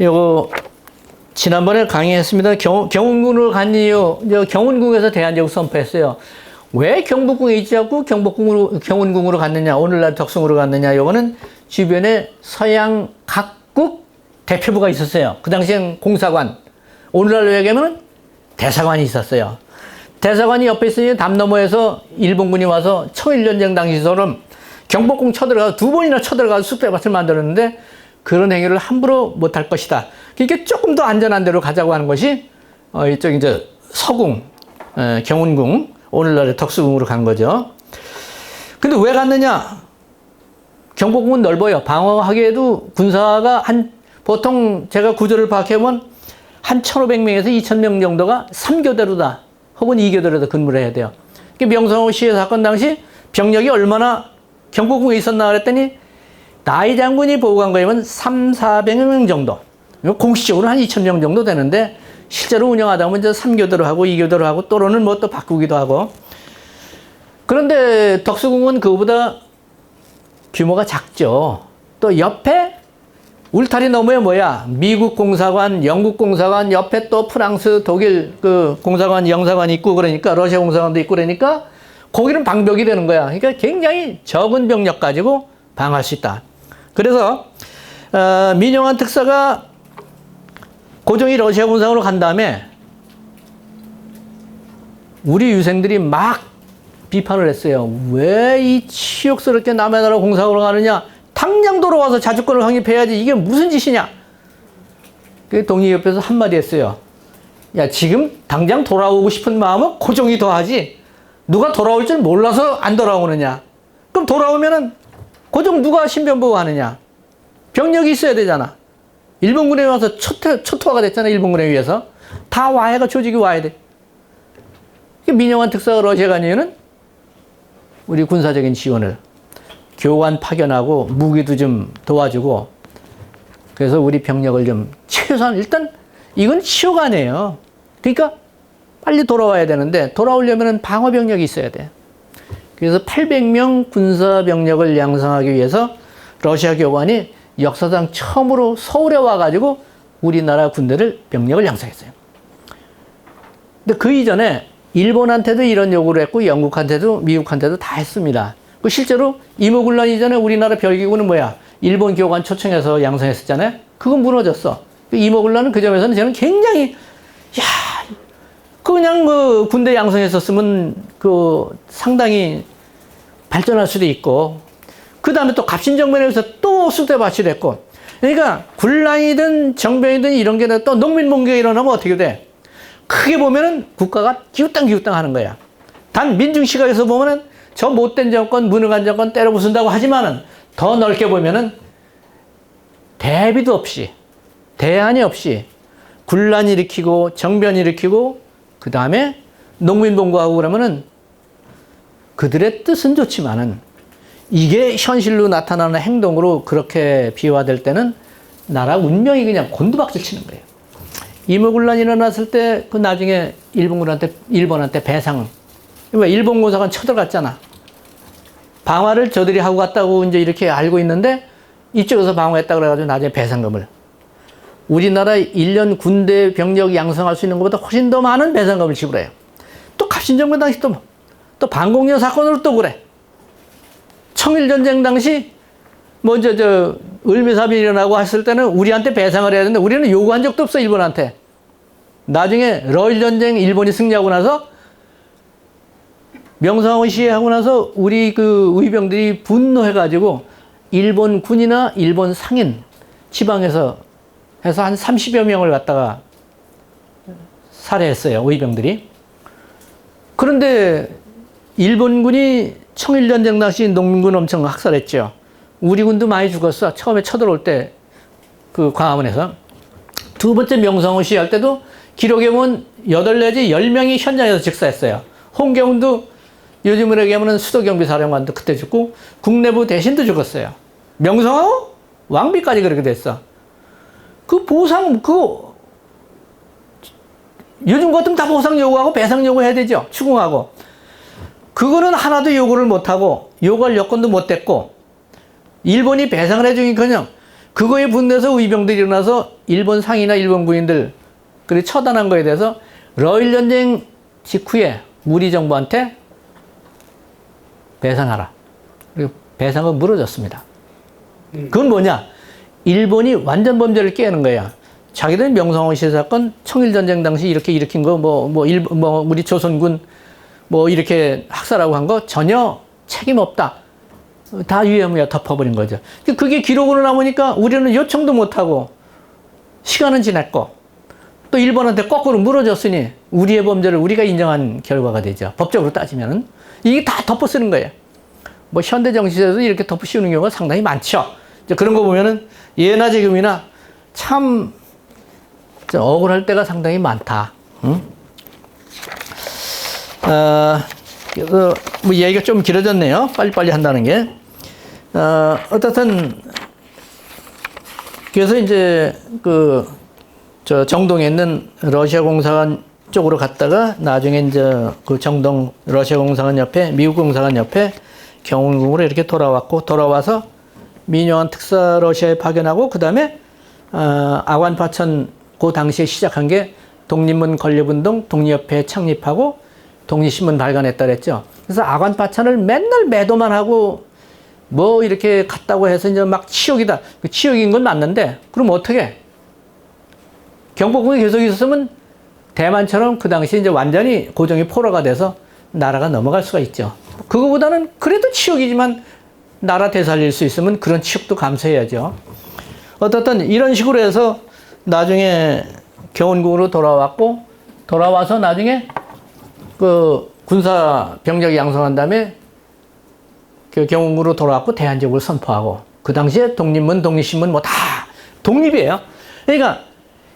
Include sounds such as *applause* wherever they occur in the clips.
요거 지난번에 강의했습니다. 경, 경운궁으로 간 이유, 저 경운궁에서 대한제국 선포했어요. 왜 경복궁에 있지 않고 경복궁으로, 경운궁으로 갔느냐, 오늘날 덕숭으로 갔느냐, 요거는 주변에 서양 각국 대표부가 있었어요. 그 당시엔 공사관. 오늘날로 얘기하면 대사관이 있었어요. 대사관이 옆에 있으니 담 너머에서 일본군이 와서 청일전쟁 당시처럼 경복궁 쳐들어가서 두 번이나 쳐들어가서 쑥대밭을 만들었는데 그런 행위를 함부로 못할 것이다. 그러니까 조금 더 안전한 데로 가자고 하는 것이 어, 이쪽 이제 서궁, 에, 경운궁, 오늘날의 덕수궁으로 간 거죠. 근데 왜 갔느냐? 경복궁은 넓어요. 방어하기에도 군사가 한 보통 제가 구조를 파악해보면 한 1,500명에서 2,000명 정도가 3교대로다 혹은 2교대로다 근무를 해야 돼요. 그러니까 명성황후 시해 사건 당시 병력이 얼마나 경복궁에 있었나 그랬더니 나이 장군이 거에 면 3, 400명 정도. 공식적으로 한 2,000명 정도 되는데 실제로 운영하다 보면 이제 3교대로 하고 2교대로 하고 또는 뭐 또 바꾸기도 하고. 그런데 덕수궁은 그거보다 규모가 작죠. 또 옆에 울타리 너머에 뭐야? 미국 공사관, 영국 공사관, 옆에 또 프랑스, 독일 그 공사관, 영사관이 있고 그러니까 러시아 공사관도 있고 그러니까 거기는 방벽이 되는 거야. 그러니까 굉장히 적은 병력 가지고 방어할 수 있다. 그래서 어, 민영환 특사가 고종이 러시아 공사관으로 간 다음에 우리 유생들이 막 비판을 했어요. 왜 이 치욕스럽게 남의 나라 공사관으로 가느냐? 당장 돌아와서 자주권을 확립해야지. 이게 무슨 짓이냐? 그 동의협회에서 한마디 했어요. 야, 지금 당장 돌아오고 싶은 마음은 고종이 더하지. 누가 돌아올 줄 몰라서 안 돌아오느냐? 그럼 돌아오면은 고종 누가 신변보호 하느냐? 병력이 있어야 되잖아. 일본군에 와서 초퇴, 초토화가 됐잖아, 일본군에 의해서. 다 와야 가 조직이 와야 돼. 민영환 특사가 러시아 간 이유는 우리 군사적인 지원을 교관 파견하고 무기도 좀 도와주고 그래서 우리 병력을 좀 최소한 일단 이건 치욕 아니에요. 그러니까 빨리 돌아와야 되는데 돌아오려면 방어 병력이 있어야 돼. 그래서 800명 군사 병력을 양성하기 위해서 러시아 교관이 역사상 처음으로 서울에 와가지고 우리나라 군대를 병력을 양성했어요. 근데 그 이전에 일본한테도 이런 요구를 했고 영국한테도 미국한테도 다 했습니다. 그 실제로 이모군란 이전에 우리나라 별기구는 뭐야? 일본 교관 초청해서 양성했었잖아요. 그건 무너졌어. 그 이모군란은 그 점에서는 저는 굉장히 야 그냥 그 군대 양성했었으면 그 상당히 발전할 수도 있고 그 다음에 또 갑신정변에서 또 쑥대밭이 됐고 그러니까 군란이든 정변이든 이런 게 또 농민 봉기가 일어나면 어떻게 돼? 크게 보면은 국가가 기웃당 기웃당 하는 거야. 단 민중 시각에서 보면은 저 못된 정권, 무능한 정권 때려 부순다고 하지만은 더 넓게 보면은 대비도 없이 대안이 없이 군란 일으키고 정변 일으키고 그 다음에 농민 봉고하고 그러면은 그들의 뜻은 좋지만은 이게 현실로 나타나는 행동으로 그렇게 비화될 때는 나라 운명이 그냥 곤두박질 치는 거예요. 이모군란 일어났을 때 그 나중에 일본군한테 일본한테 배상 왜 일본 공사관 쳐들어갔잖아. 방화를 저들이 하고 갔다고 이제 이렇게 알고 있는데 이쪽에서 방어했다 그래가지고 나중에 배상금을 우리나라 1년 군대 병력 양성할 수 있는 것보다 훨씬 더 많은 배상금을 지불해요. 또 갑신정권 당시 또, 또 반공여 사건으로 또 그래. 청일전쟁 당시 먼저 저 을미사비 일어나고 했을 때는 우리한테 배상을 해야 되는데 우리는 요구한 적도 없어 일본한테. 나중에 러일 전쟁 일본이 승리하고 나서 명성황후 시해하고 나서 우리 그 의병들이 분노해가지고 일본 군이나 일본 상인 지방에서 해서 한 30여 명을 갖다가 살해했어요 의병들이. 그런데 일본군이 청일전쟁 당시 농민군 엄청 학살했죠. 우리 군도 많이 죽었어. 처음에 쳐들어올 때 그 광화문에서. 두 번째 명성황후 시할 때도 기록에 보면 8 내지 10명이 현장에서 직사했어요. 홍경운도 요즘으로 얘기하면 수도경비 사령관도 그때 죽고 국내부 대신도 죽었어요. 명성황후 왕비까지 그렇게 됐어. 그 보상 그 요즘 같으면 다 보상 요구하고 배상 요구해야 되죠. 추궁하고. 그거는 하나도 요구를 못하고 요구할 여건도 못 됐고 일본이 배상을 해주긴커녕 그거에 분해서 의병들이 일어나서 일본 상이나 일본 군인들 그리 처단한 거에 대해서 러일 전쟁 직후에 우리 정부한테 배상하라. 그리고 배상은 물어졌습니다. 그건 뭐냐? 일본이 완전 범죄를 깨는 거예요. 자기들 명성황 씨 사건 청일 전쟁 당시 이렇게 일으킨 거 뭐 뭐 일 뭐 우리 조선군 뭐 이렇게 학살하고 한 거 전혀 책임 없다. 다 유야무야 덮어버린 거죠. 그게 기록으로 남으니까 우리는 요청도 못하고 시간은 지났고 또 일본한테 거꾸로 물어줬으니 우리의 범죄를 우리가 인정한 결과가 되죠. 법적으로 따지면은 이게 다 덮어 쓰는 거예요. 뭐 현대 정치에도 이렇게 덮어 씌우는 경우가 상당히 많죠. 그런 거 보면은 예나 지금이나 참 억울할 때가 상당히 많다. 응? 어, 그래서 뭐 얘기가 좀 길어졌네요. 빨리빨리 한다는 게. 어, 어떻든 그래서 이제 그 저 정동에 있는 러시아 공사관 쪽으로 갔다가 나중에 이제 그 정동 러시아 공사관 옆에 미국 공사관 옆에 경운궁으로 이렇게 돌아왔고 돌아와서 민요한 특사 러시아에 파견하고 그 다음에 어, 아관 파천 그 당시에 시작한 게 독립문 건립운동 독립협회 창립하고 독립신문 발간했다 그랬죠. 그래서 아관 파천을 맨날 매도만 하고 뭐 이렇게 갔다고 해서 이제 막 치욕이다. 그 치욕인 건 맞는데 그럼 어떻게? 경복궁이 계속 있었으면 대만처럼 그 당시 이제 완전히 고정이 포로가 돼서 나라가 넘어갈 수가 있죠. 그거보다는 그래도 치욕이지만 나라 되살릴 수 있으면 그런 치욕도 감수해야죠. 어떻든 이런 식으로 해서 나중에 경운궁으로 돌아왔고 돌아와서 나중에 그 군사 병력 양성한 다음에 그 경운궁으로 돌아왔고 대한제국을 선포하고 그 당시에 독립문, 독립신문 뭐 다 독립이에요. 그러니까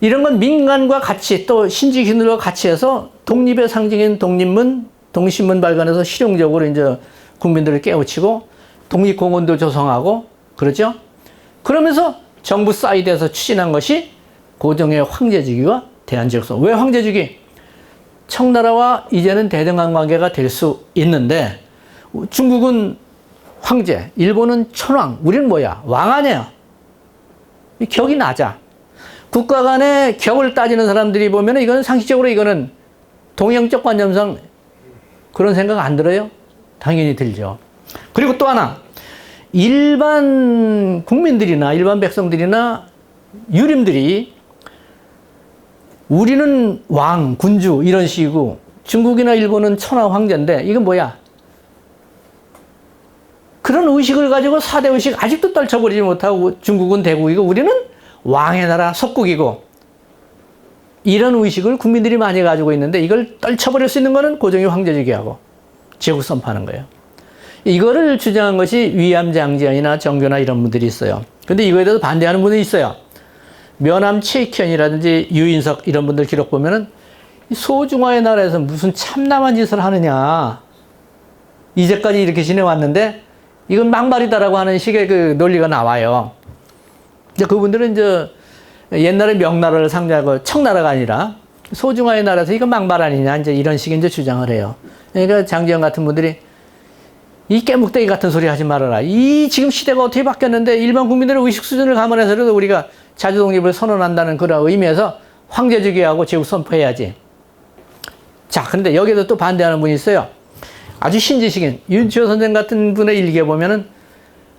이런 건 민간과 같이 또 신지신들과 같이 해서 독립의 상징인 독립문, 독립신문 발간해서 실용적으로 이제 국민들을 깨우치고 독립공원도 조성하고 그러죠. 그러면서 정부 사이드에서 추진한 것이 고종의 황제주기와 대한제국선. 왜 황제주기? 청나라와 이제는 대등한 관계가 될 수 있는데 중국은 황제, 일본은 천왕, 우리는 뭐야? 왕 아니에요. 격이 낮아. 국가 간의 격을 따지는 사람들이 보면 이거는 상식적으로 이거는 동양적 관념상 그런 생각 안 들어요? 당연히 들죠. 그리고 또 하나, 일반 국민들이나 일반 백성들이나 유림들이 우리는 왕, 군주 이런 식이고 중국이나 일본은 천하 황제인데 이건 뭐야? 그런 의식을 가지고 사대 의식 아직도 떨쳐버리지 못하고 중국은 대국이고 우리는 왕의 나라 속국이고 이런 의식을 국민들이 많이 가지고 있는데 이걸 떨쳐버릴 수 있는 거는 고종이 황제주기하고 제국 선포하는 거예요. 이거를 주장한 것이 위암장지연이나 정교나 이런 분들이 있어요. 근데 이거에 대해서 반대하는 분이 있어요. 면함 최익현이라든지 유인석 이런 분들 기록 보면은 소중화의 나라에서 무슨 참남한 짓을 하느냐. 이제까지 이렇게 지내왔는데 이건 막말이다라고 하는 식의 그 논리가 나와요. 이제 그분들은 이제 옛날에 명나라를 상대하고 청나라가 아니라 소중화의 나라에서 이건 막말 아니냐 이제 이런 식의 이제 주장을 해요. 그러니까 장지영 같은 분들이 이 깨묵대기 같은 소리 하지 말아라. 이 지금 시대가 어떻게 바뀌었는데 일반 국민들의 의식 수준을 감안해서라도 우리가 자주 독립을 선언한다는 그런 의미에서 황제주기하고 제국 선포해야지. 자, 그런데 여기에도 또 반대하는 분이 있어요. 아주 신지식인 윤치호 선생 같은 분의 일기에 보면은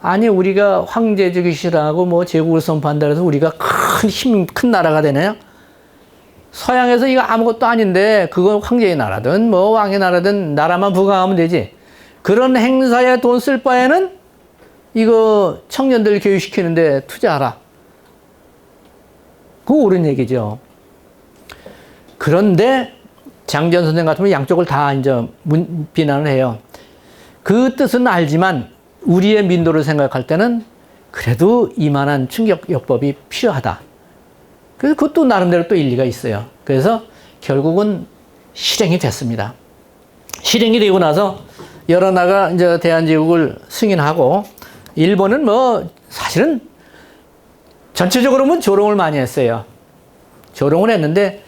아니 우리가 황제주기 싫어하고 뭐 제국을 선포한다 해서 우리가 큰 힘 큰 나라가 되나요? 서양에서 이거 아무것도 아닌데 그건 황제의 나라든 뭐 왕의 나라든 나라만 부강하면 되지. 그런 행사에 돈 쓸 바에는 이거 청년들 교육시키는데 투자하라. 그거 옳은 얘기죠. 그런데 장전 선생 같으면 양쪽을 다 이제 문, 비난을 해요. 그 뜻은 알지만 우리의 민도를 생각할 때는 그래도 이만한 충격요법이 필요하다. 그것도 나름대로 또 일리가 있어요. 그래서 결국은 실행이 됐습니다. 실행이 되고 나서 여러 나라가 이제 대한제국을 승인하고 일본은 뭐 사실은 전체적으로는 조롱을 많이 했어요. 조롱을 했는데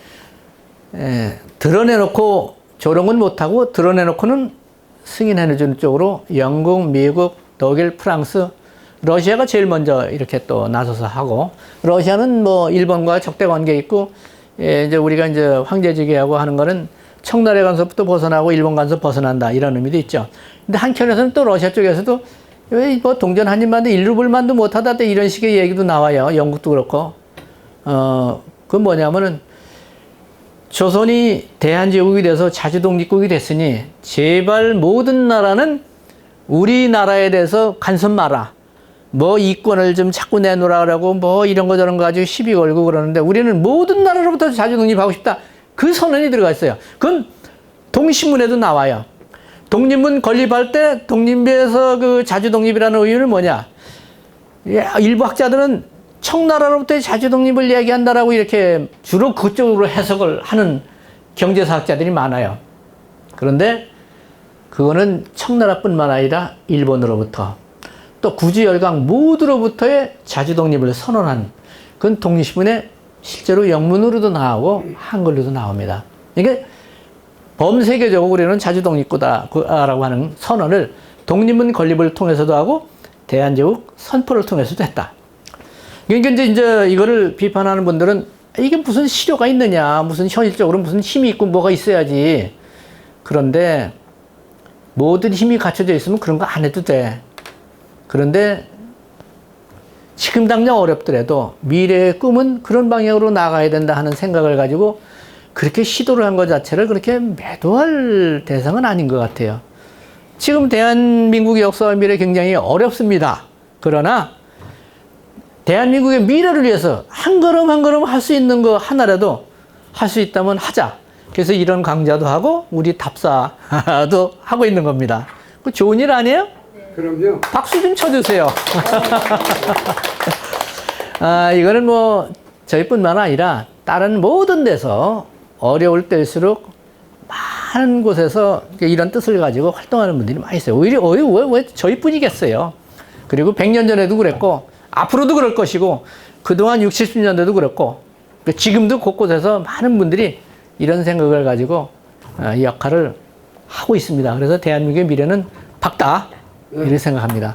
에, 드러내놓고 조롱은 못하고 드러내놓고는 승인해주는 쪽으로 영국, 미국, 독일, 프랑스 러시아가 제일 먼저 이렇게 또 나서서 하고 러시아는 뭐 일본과 적대 관계 있고 예, 이제 우리가 이제 황제지계하고 하는 거는 청나라 간섭부터 벗어나고 일본 간섭 벗어난다 이런 의미도 있죠. 근데 한켠에서는 또 러시아 쪽에서도 왜 뭐 동전 한 입만도 일루 불만도 못하다 또 이런 식의 얘기도 나와요. 영국도 그렇고 어 그 뭐냐면은 조선이 대한제국이 돼서 자주독립국이 됐으니 제발 모든 나라는 우리나라에 대해서 간섭 마라. 뭐 이권을 좀 자꾸 내놓으라고 뭐 이런 거 저런 거 가지고 시비 걸고 그러는데 우리는 모든 나라로부터 자주독립하고 싶다. 그 선언이 들어가 있어요. 그건 동신문에도 나와요. 독립문 건립할 때 독립에서 그 자주독립이라는 의미는 뭐냐? 예, 일부 학자들은 청나라로부터의 자주독립을 얘기한다라고 이렇게 주로 그쪽으로 해석을 하는 경제사학자들이 많아요. 그런데 그거는 청나라뿐만 아니라 일본으로부터 또 구주열강 모두로부터의 자주독립을 선언한 그건 독립신문에 실제로 영문으로도 나오고 한글로도 나옵니다. 이게 범세계적으로 우리는 자주독립국다라고 하는 선언을 독립문 건립을 통해서도 하고 대한제국 선포를 통해서도 했다. 그러니까 이제 이거를 비판하는 분들은 이게 무슨 실효가 있느냐, 무슨 현실적으로 무슨 힘이 있고 뭐가 있어야지. 그런데 모든 힘이 갖춰져 있으면 그런 거 안 해도 돼. 그런데 지금 당장 어렵더라도 미래의 꿈은 그런 방향으로 나가야 된다 하는 생각을 가지고 그렇게 시도를 한 것 자체를 그렇게 매도할 대상은 아닌 것 같아요. 지금 대한민국의 역사와 미래 굉장히 어렵습니다. 그러나 대한민국의 미래를 위해서 한 걸음 한 걸음 할 수 있는 거 하나라도 할 수 있다면 하자. 그래서 이런 강좌도 하고 우리 답사도 *laughs* 하고 있는 겁니다. 그 좋은 일 아니에요? 그럼요. 박수 좀 쳐주세요. *laughs* 아, 이거는 뭐 저희뿐만 아니라 다른 모든 데서 어려울 때일수록 많은 곳에서 이런 뜻을 가지고 활동하는 분들이 많이 있어요. 오히려 왜, 왜, 왜 저희뿐이겠어요. 그리고 100년 전에도 그랬고 앞으로도 그럴 것이고 그동안 60, 70년대도 그랬고 지금도 곳곳에서 많은 분들이 이런 생각을 가지고 어, 이 역할을 하고 있습니다. 그래서 대한민국의 미래는 밝다 이렇게 생각합니다.